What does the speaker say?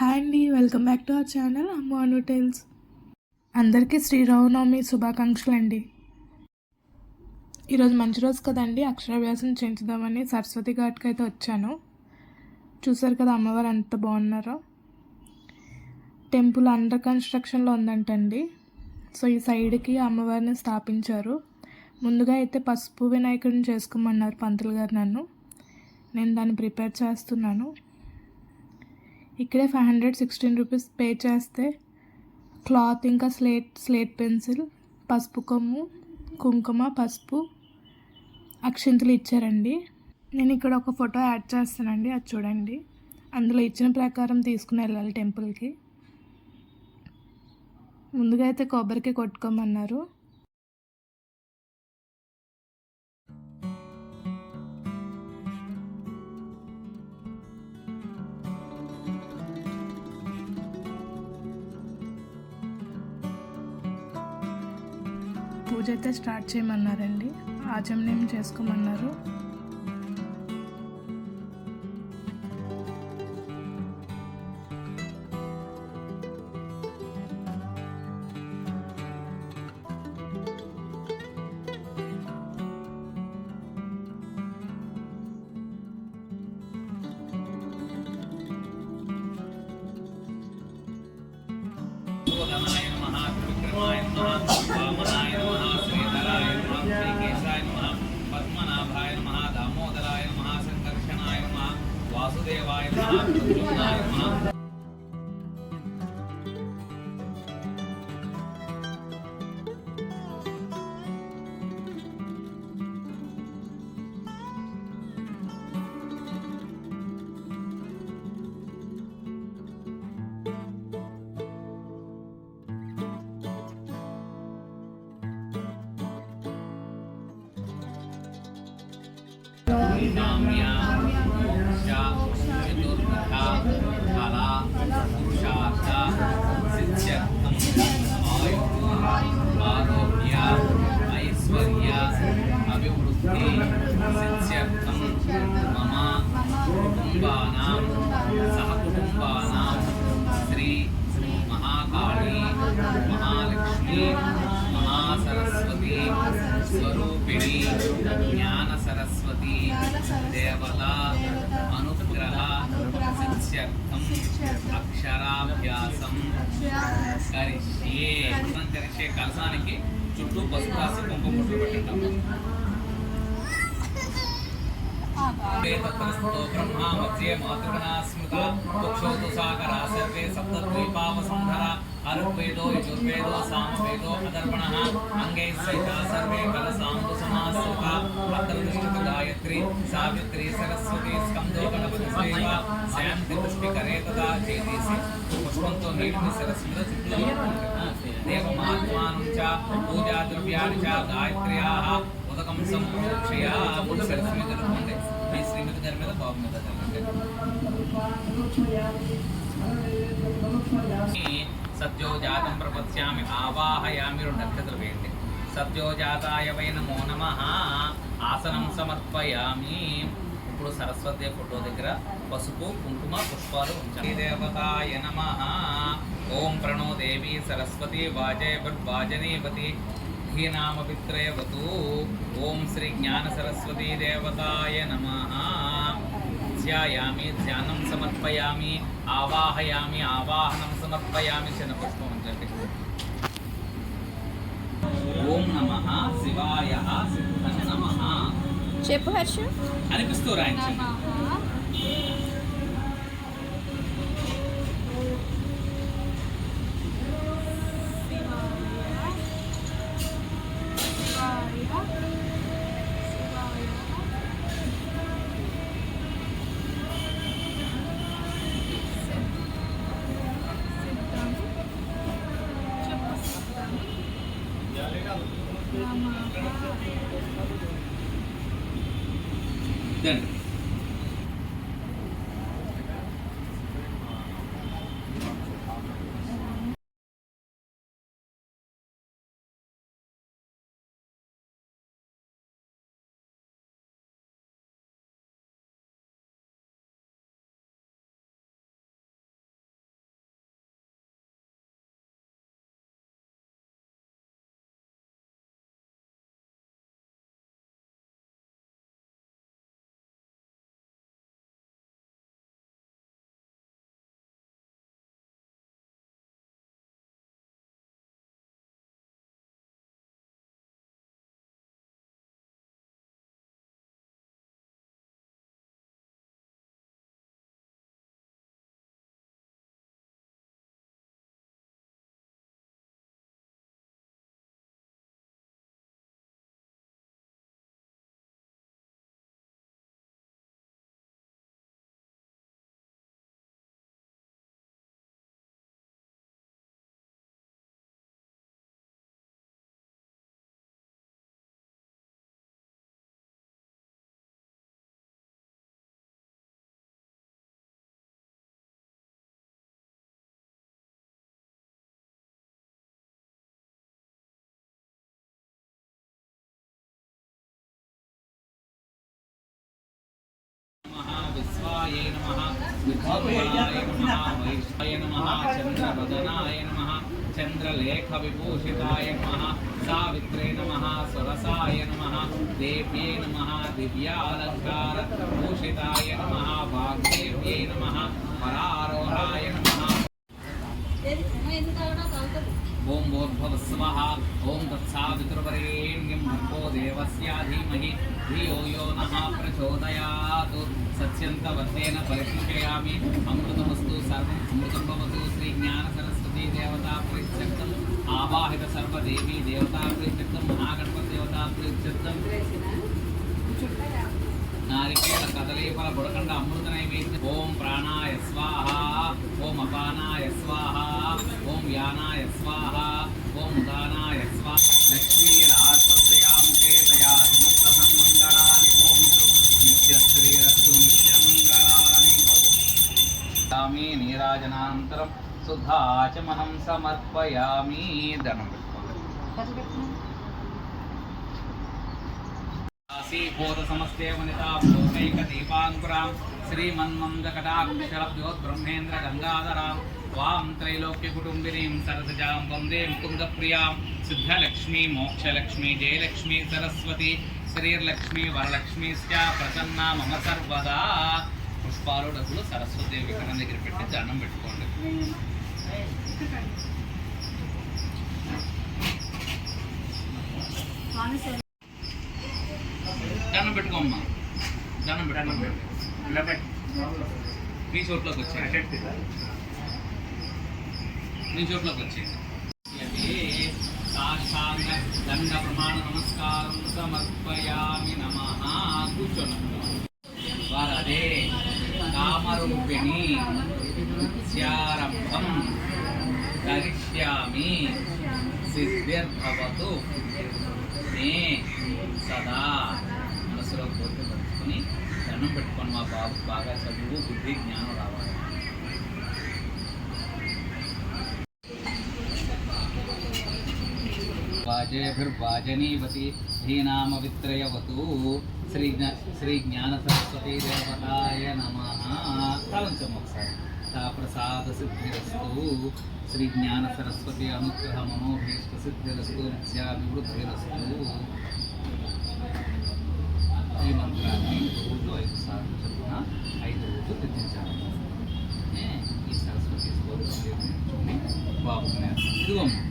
Hi అండి welcome back to our channel. అమ్మాను టెల్స్ అందరికీ శ్రీరామనవమి శుభాకాంక్షలు అండి ఈరోజు మంచి రోజు కదండి అక్షరాభ్యాసం చేయించుదామని సరస్వతి ఘాట్కి అయితే వచ్చాను. చూసారు కదా అమ్మవారు ఎంత బాగున్నారో. టెంపుల్ అండర్ కన్స్ట్రక్షన్లో ఉందంటండి. సో ఈ సైడ్కి అమ్మవారిని స్థాపించారు. ముందుగా అయితే పసుపు వినాయకుడిని చేసుకోమన్నారు పంతులు గారు నన్ను. నేను దాన్ని ప్రిపేర్ చేస్తున్నాను. ఇక్కడే five hundred sixteen rupees pay చేస్తే క్లాత్ ఇంకా స్లేట్ స్లేట్ పెన్సిల్ పసుపు కొమ్ము కుంకుమ పసుపు అక్షింతలు ఇచ్చారండి. నేను ఇక్కడ ఒక ఫోటో యాడ్ చేస్తానండి అది చూడండి. అందులో ఇచ్చిన ప్రకారం తీసుకుని వెళ్ళాలి టెంపుల్కి. ముందుగా అయితే కొబ్బరికి కొట్టుకోమన్నారు. రోజైతే అయితే స్టార్ట్ చేయమన్నారండి. ఆచమనం చేసుకోమన్నారు. వాసుదేవాయ నమః సిద్ధ్యర్థం మమ కుటుంబానాం సహకుటుంబానాం శ్రీ మహాకాళీ మహాలక్ష్మి మహాసరస్వతి స్వరూపిణి జ్ఞాన సరస్వతి దేవత అనుగ్రహ శిష్యర్థం అక్షరాభ్యాసం కరిష్యే మనం కలసానికి చుట్టూ పసుపు రాసి కుంకుమ బొట్లు పెట్టండి వేదత్రస్తో బ్రహ్మా మధ్యే మాతృగణా స్మృత? కుక్షోతు సాగర సర్వే సప్తద్వీపావసంధర అరుగ్వేదో యజుర్వేదో సామవేదో అదర్పణః అంగైః సహితా సర్వే కలసాంతు సమాశ్రుత అత్రతిష్ఠిత గాయత్రి సావిత్రి సరస్వతి స్కందో గణపతి సేవ శాంతి పుష్పికరే తదా చేతీసి పుష్పంతో నీటిని శిరస్సు మీద చుట్టూ దేవమాత్మానం చ పూజా ద్రవ్యాన్ని చ గాయత్ర్యాః ఉదకం సంక్షయ మూడు శిరస్సు మీద జరుగుతుంది మీ శ్రీమతి గారి మీద బాబు మీద సద్యోజాతం ప్రపత్స్యామి ఆవాహయామి రెండు అక్షతలు వేయండి. సద్యోజాతాయ వై నమో నమ ఆసనం సమర్పయామి. ఇప్పుడు సరస్వతి ఫోటో దగ్గర పసుపు కుంకుమ పుష్పాలు ఉంచాలి దేవతాయ నమ. ఓం ప్రణో దేవి సరస్వతి వాజయ వాజనీవతి. ధీనామపిత్రయవతు ఓం శ్రీ జ్ఞాన సరస్వతీ దేవతాయ నమ. ధ్యాయామి ధ్యానం సమర్పయామి ఆవాహయామి ఆవాహనం సమర్పయామి చిన్న పుష్పం ఉంచండి ఓం నమ శివాయ నమ. చెప్పు హర్ష. అనిపిస్తూ రాయించండి. Then విద్యుత్వరాయ నమః వైష్ణాయ నమః చంద్రవదనాయ నమః చంద్రలేఖవిభూషితాయ నమః సావిత్రే నమః సురసాయ నమః దేవ్యై నమః దివ్యాలంకార భూషితాయ నమః వాగ్దేవ్యై నమః పరారోహాయ నమః ఓం భూర్భువస్వః ఓం తత్సావితుర్వరేణ్యం భర్గో దేవస్య ధీమహి ధియో యో నః ప్రచోదయాత్ సత్యంతవర్ధేన పరిశీలయామి అమృతమస్తు సర్వం అమృతం భవతు శ్రీ జ్ఞాన సరస్వతి దేవతా ప్రీత్యర్థం ఆవాహిత సర్వదేవీ దేవతా ప్రీత్యర్థం మహాగణపతి దేవతా ప్రీత్యర్థం నారికేళ కదలీఫల బుడకండ శుద్ధాచమనం సమర్పయామి ధనం పెట్టుకోవాలి. కాశీభూత సమస్తే గంగాధరాం వాం త్రైలోక్య కుటుంబినీం సరసజాం వందే ముకుందప్రియాం సిద్ధలక్ష్మీ మోక్షలక్ష్మీ జయలక్ష్మీ సరస్వతి శ్రీర్లక్ష్మీ వరలక్ష్మీశ్చ ప్రసన్న మమ సర్వదా. పుష్పాలు డబ్బులు సరస్వతి విగ్రహం దగ్గర పెట్టి దండం పెట్టుకోండి. దండం పెట్టుకోమ్మా. దండం పెట్టుకోండి మీ చోట్లోకి చోట్లోకి సాష్టాంగ దండ ప్రమాణ నమస్కారం సమర్పయామి నమ. కూర్చోండి వారు కామరూపిణి స్యారంభం కరిష్యామి సిద్ధిర్భవతు నే సదా మనసులో కోరిక పెట్టుకుని దండం పెట్టుకొని మా బాబు బాగా చదువు బుద్ధి జ్ఞానం రావాలి. వాజేభిర్వాజనీవతి ధీనామవిత్రయవతు శ్రీ శ్రీ జ్ఞాన సరస్వతీ దేవతాయ నమ తలంచం ఒకసారి తా ప్రసాద సిద్ధిరస్తు శ్రీ జ్ఞాన సరస్వతి అనుగ్రహ మనోభీష్ట సిద్ధిరస్తు నిత్యాభివృద్ధిరస్తు ఈ మంత్రాన్ని రోజు ఐదు సార్లు చొప్పున ఐదు రోజులు తెచ్చించాలి ఈ సరస్వతి స్తోత్రం నేర్చుకుని బాబు ఇదిగోమ్మ